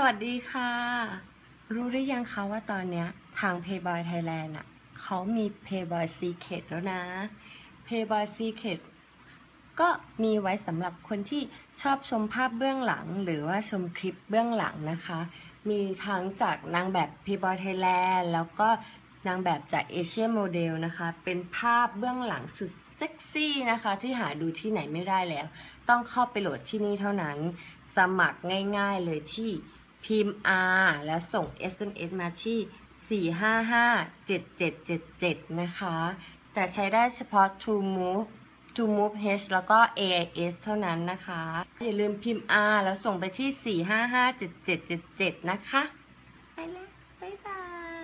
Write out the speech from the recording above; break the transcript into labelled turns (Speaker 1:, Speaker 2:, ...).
Speaker 1: สวัสดีค่ะ รู้หรือยังคะว่าตอนเนี้ยทาง Payboy Thailand อะเขามี Payboy Secret แล้วนะ Payboy Secret ก็มีไว้สำหรับคนที่ชอบชมภาพเบื้องหลัง หรือว่าชมคลิปเบื้องหลังนะคะ มีทั้งจากนางแบบ Payboy Thailand แล้วก็นางแบบจาก Asia Model นะคะ เป็นภาพเบื้องหลังสุดเซ็กซี่นะคะ ที่หาดูที่ไหนไม่ได้แล้ว ต้องเข้าไปโหลดที่นี่เท่านั้น สมัครง่ายๆเลยที่ พิมพ์ R แล้วส่ง SMS มาที่ 4557777 นะคะ แต่ใช้ได้เฉพาะ True Move To Move H แล้วก็ AIS เท่านั้นนะคะ อย่าลืมพิมพ์ R แล้วส่งไปที่ 4557777 นะคะ ไปแล้ว บ๊ายบาย